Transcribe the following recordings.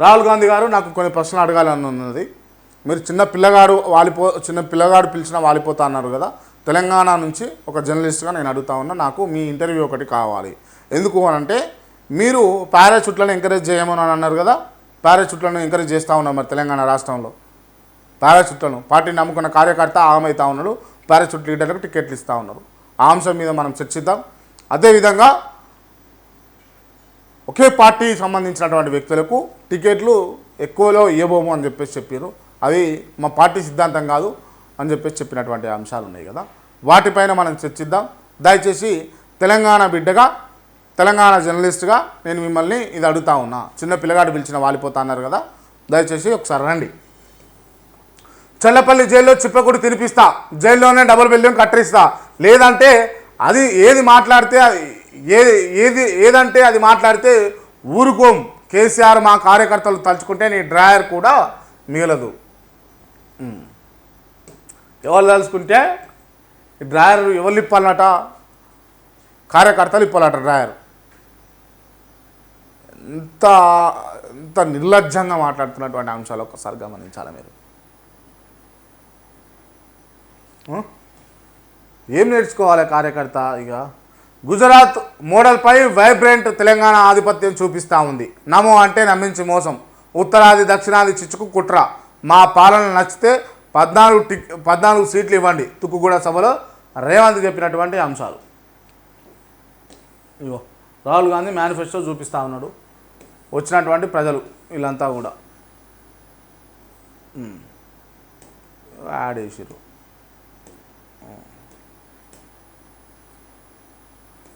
రాహుల్ గాంధీ గారు నాకు కొన్ని ప్రశ్నలు అడగాలని ఉన్నది. మీరు చిన్న పిల్లగాడు వాలిపో చిన్న పిల్లగాడు పిలిచిన వాలిపోతా అన్నారు కదా. తెలంగాణ నుంచి ఒక జర్నలిస్ట్గా నేను అడుగుతా ఉన్నా నాకు మీ ఇంటర్వ్యూ ఒకటి కావాలి. ఎందుకు అని అంటే మీరు పారాచూట్లను ఎంకరేజ్ చేయమని అని అన్నారు కదా. పారాచూట్లను ఎంకరేజ్ చేస్తూ ఉన్నారు మరి తెలంగాణ రాష్ట్రంలో. పారాచూట్లను పార్టీని నమ్ముకున్న కార్యకర్త ఆమెవుతా ఉన్నాడు. పారాచూట్ లీడర్లకు టికెట్లు ఇస్తూ ఉన్నారు. ఆ అంశం మీద మనం చర్చిద్దాం. అదేవిధంగా ఒకే పార్టీకి సంబంధించినటువంటి వ్యక్తులకు టికెట్లు ఎక్కువలో ఇవ్వబోము అని చెప్పేసి చెప్పారు అవి మా పార్టీ సిద్ధాంతం కాదు అని చెప్పేసి చెప్పినటువంటి అంశాలు ఉన్నాయి కదా. వాటిపైన మనం చర్చిద్దాం. దయచేసి తెలంగాణ బిడ్డగా తెలంగాణ జర్నలిస్ట్గా నేను మిమ్మల్ని ఇది అడుగుతా ఉన్నా. చిన్న పిల్లగాడు పిలిచిన వాలిపోతా అన్నారు కదా. దయచేసి ఒకసారి రండి. చల్లపల్లి జైల్లో చిప్పకుడు తినిపిస్తా. జైల్లోనే డబుల్ బిల్డింగ్ కట్టరిస్తా. లేదంటే అది ఏది మాట్లాడితే అది ఏది ఏది ఏదంటే అది మాట్లాడితే ఊరుకోం. కేసీఆర్ మా కార్యకర్తలు తలుచుకుంటే నీ డ్రాయర్ కూడా మిగలదు. ఎవరు తలుచుకుంటే ఈ డ్రాయర్ ఎవరు ఇప్పాలట? కార్యకర్తలు ఇప్పాలట డ్రాయర్. ఇంత ఇంత నిర్లజ్జంగా మాట్లాడుతున్నటువంటి అంశాలు ఒక్కసారి గమనించాలి మీరు? ఏం నేర్చుకోవాలి కార్యకర్త ఇక? గుజరాత్ మోడల్పై వైబ్రెంట్ తెలంగాణ ఆధిపత్యం చూపిస్తూ ఉంది. నమో అంటే నమ్మించి మోసం. ఉత్తరాది దక్షిణాది చిచ్చుకు కుట్ర. మా పాలన నచ్చితే పద్నాలుగు టిక్ పద్నాలుగు సీట్లు ఇవ్వండి. తుక్కుగూడ సభలో రేవంత్ చెప్పినటువంటి అంశాలు. ఇగో రాహుల్ గాంధీ మేనిఫెస్టో చూపిస్తూ ఉన్నాడు. వచ్చినటువంటి ప్రజలు వీళ్ళంతా కూడా. ఉమ్. యాడ్ చేసిర్రు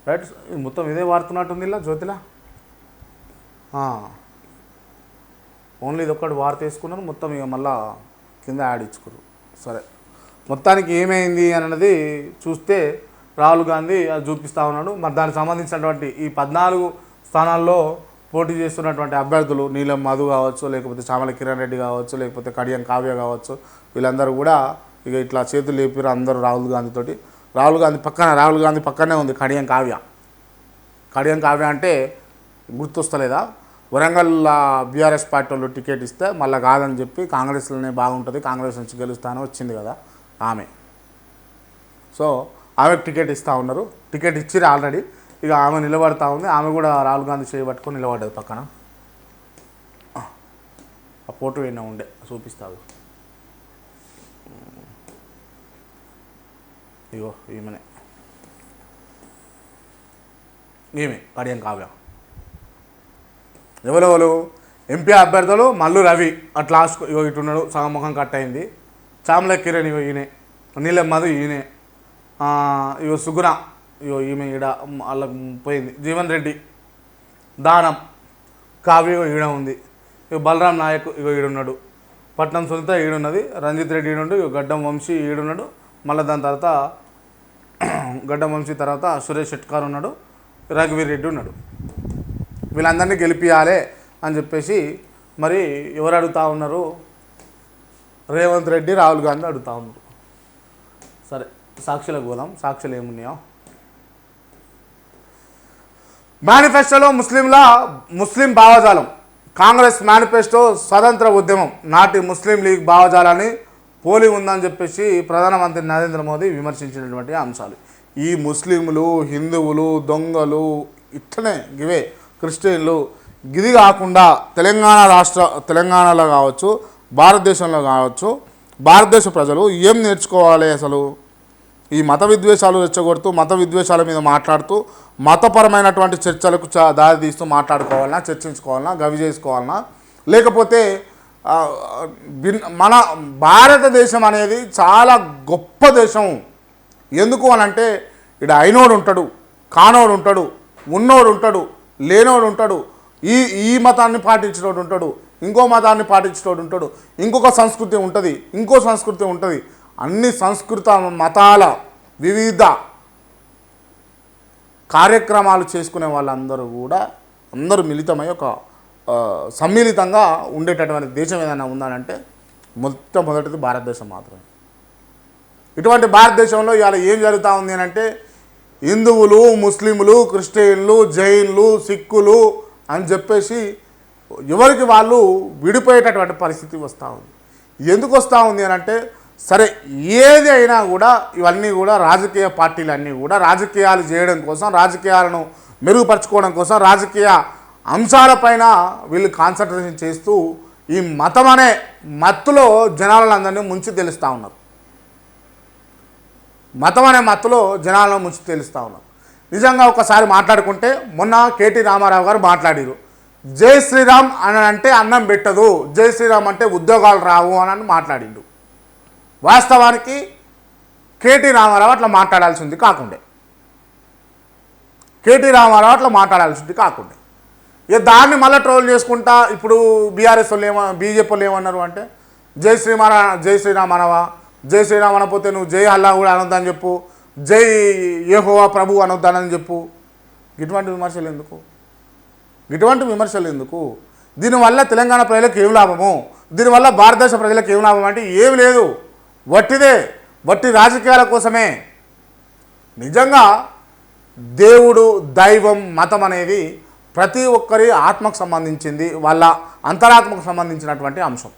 రైట్ ఇది మొత్తం ఇదే వాడుతున్నట్టుంది ఇలా జ్యోతిలా? ఓన్లీ ఇది ఒక్కటి వార్త వేసుకున్నారు మొత్తం ఇక మళ్ళా కింద యాడ్ ఇచ్చుకున్నారు సరే. మొత్తానికి ఏమైంది అన్నది చూస్తే రాహుల్ గాంధీ అది చూపిస్తూ ఉన్నాడు. మరి దానికి సంబంధించినటువంటి ఈ పద్నాలుగు స్థానాల్లో పోటీ చేస్తున్నటువంటి అభ్యర్థులు నీలం మధు కావచ్చు లేకపోతే చామల కిరణ్ రెడ్డి కావచ్చు లేకపోతే కడియం కావ్య కావచ్చు వీళ్ళందరూ కూడా ఇక ఇట్లా చేతులు లేపారు అందరూ రాహుల్ గాంధీతోటి రాహుల్ గాంధీ పక్కన రాహుల్ గాంధీ పక్కనే ఉంది కడియం కావ్య. కడియం కావ్య అంటే గుర్తొస్తలేదా? వరంగల్ బీఆర్ఎస్ పార్టీ వాళ్ళు టికెట్ ఇస్తే మళ్ళీ కాదని చెప్పి కాంగ్రెస్లోనే బాగుంటుంది కాంగ్రెస్ నుంచి గెలుస్తాను వచ్చింది కదా ఆమె. సో ఆమెకు టికెట్ ఇస్తూ ఉన్నారు. టికెట్ ఇచ్చిరు ఆల్రెడీ. ఇక ఆమె నిలబడతా ఉంది. ఆమె కూడా రాహుల్ గాంధీ చేయబట్టుకొని నిలబడ్డది పక్కన. ఆ ఫోటో ఏమైనా ఉండే చూపిస్తారు ఇగో ఈమెనే ఈమె కడియం కావ్య. ఎవరెవరు? ఎంపీ అభ్యర్థులు మల్లు రవి. అట్లా ఇగో ఇగో ఇటున్నాడు సగం ముఖం కట్ అయింది. చామల కిరణ్ ఇగో ఈయనే. నీలం మధు ఈయనే. ఇగో సుగుణ. ఇగో ఈమె ఈడ వాళ్ళకు పోయింది. జీవన్ రెడ్డి. దానం. కావ్య ఈడ ఉంది. ఇగో బలరాం నాయక్ ఇగో ఈడున్నాడు. పట్నం సునీత ఈడున్నది. రంజిత్ రెడ్డి ఈడుండు. ఇగో గడ్డం వంశీ ఈడున్నాడు. మళ్ళీ దాని తర్వాత గడ్డ వంశీ తర్వాత సురేష్ షెట్కార్ ఉన్నాడు రఘువీర్ రెడ్డి ఉన్నాడు. వీళ్ళందరినీ గెలిపియాలి అని చెప్పేసి మరి ఎవరు అడుగుతూ ఉన్నారు? రేవంత్ రెడ్డి రాహుల్ గాంధీ అడుగుతా ఉన్నారు. సరే సాక్షుల గోలం సాక్షులు ఏమున్నాయో? మేనిఫెస్టోలో ముస్లింల ముస్లిం భావజాలం. కాంగ్రెస్ మేనిఫెస్టో స్వతంత్ర ఉద్యమం నాటి ముస్లిం లీగ్ భావజాలాన్ని పోలి ఉందని చెప్పేసి ప్రధానమంత్రి నరేంద్ర మోదీ విమర్శించినటువంటి అంశాలు. ఈ ముస్లింలు హిందువులు దొంగలు ఇట్లనే గివే క్రిస్టియన్లు గిది కాకుండా తెలంగాణ రాష్ట్ర తెలంగాణలో కావచ్చు భారతదేశంలో కావచ్చు భారతదేశ ప్రజలు ఏం నేర్చుకోవాలి అసలు? ఈ మత విద్వేషాలు రెచ్చగొడుతూ మత విద్వేషాల మీద మాట్లాడుతూ మతపరమైనటువంటి చర్చలకు చ- దారి తీస్తూ మాట్లాడుకోవాలన్నా చర్చించుకోవాలన్నా గవి చేసుకోవాలన్నా లేకపోతే మన భారతదేశం అనేది చాలా గొప్ప దేశం. ఎందుకు అని అంటే ఇక్కడ అయినోడు ఉంటాడు కానోడు ఉంటాడు ఉన్నోడు ఉంటాడు లేనోడు ఉంటాడు ఈ ఈ మతాన్ని పాటించినోడు ఉంటాడు ఇంకో మతాన్ని పాటించినోడు ఉంటాడు ఇంకొక సంస్కృతి ఉంటుంది ఇంకో సంస్కృతి ఉంటుంది. అన్ని సంస్కృత మతాల వివిధ కార్యక్రమాలు చేసుకునే వాళ్ళందరూ కూడా అందరూ మిళితమై ఒక సమ్మిళితంగా ఉండేటటువంటి దేశం ఏదైనా ఉందనంటే మొట్టమొదటిది భారతదేశం మాత్రమే. ఇటువంటి భారతదేశంలో ఇవాళ ఏం జరుగుతూ ఉంది అని అంటే హిందువులు ముస్లింలు క్రిస్టియన్లు జైన్లు సిక్కులు అని చెప్పేసి ఎవరికి వాళ్ళు విడిపోయేటటువంటి పరిస్థితి వస్తూ ఉంది. ఎందుకు వస్తూ ఉంది అని అంటే సరే ఏది అయినా కూడా ఇవన్నీ కూడా రాజకీయ పార్టీలన్నీ కూడా రాజకీయాలు చేయడం కోసం రాజకీయాలను మెరుగుపరచుకోవడం కోసం రాజకీయ అంశాలపైన వీళ్ళు కాన్సన్ట్రేషన్ చేస్తూ ఈ మతం అనే మత్తులో జనాలందరినీ ముంచి తెలుస్తూ ఉన్నారు. మతం అనే మత్తులో జనాలను ముంచి తెలుస్తూ ఉన్నారు. నిజంగా ఒకసారి మాట్లాడుకుంటే మొన్న కేటీ రామారావు గారు మాట్లాడారు. జై శ్రీరామ్ అని అంటే అన్నం పెట్టదు జై శ్రీరామ్ అంటే ఉద్యోగాలు రావు అని మాట్లాడిండు. వాస్తవానికి కేటీ రామారావు అట్లా మాట్లాడాల్సింది కాకుండే. కేటీ రామారావు అట్లా మాట్లాడాల్సింది కాకుండే. ఇక దాన్ని మళ్ళీ ట్రోల్ చేసుకుంటా ఇప్పుడు బీఆర్ఎస్ వాళ్ళు ఏమ బీజేపీ వాళ్ళు ఏమన్నారు అంటే జై శ్రీమారా జై శ్రీరామ్ అనవా జై శ్రీరామ్ అనపోతే నువ్వు జై అల్లా కూడా అనొద్దని చెప్పు జై యెహోవా ప్రభు అనొద్దానని చెప్పు. ఇటువంటి విమర్శలు ఎందుకు? ఇటువంటి విమర్శలు ఎందుకు? దీనివల్ల తెలంగాణ ప్రజలకు ఏం లాభము? దీనివల్ల భారతదేశ ప్రజలకు ఏం లాభం అంటే ఏమి లేదు. వట్టిదే వట్టి రాజకీయాల కోసమే. నిజంగా దేవుడు దైవం మతం అనేది ప్రతి ఒక్కరి ఆత్మకు సంబంధించింది వాళ్ళ అంతరాత్మకు సంబంధించినటువంటి అంశం.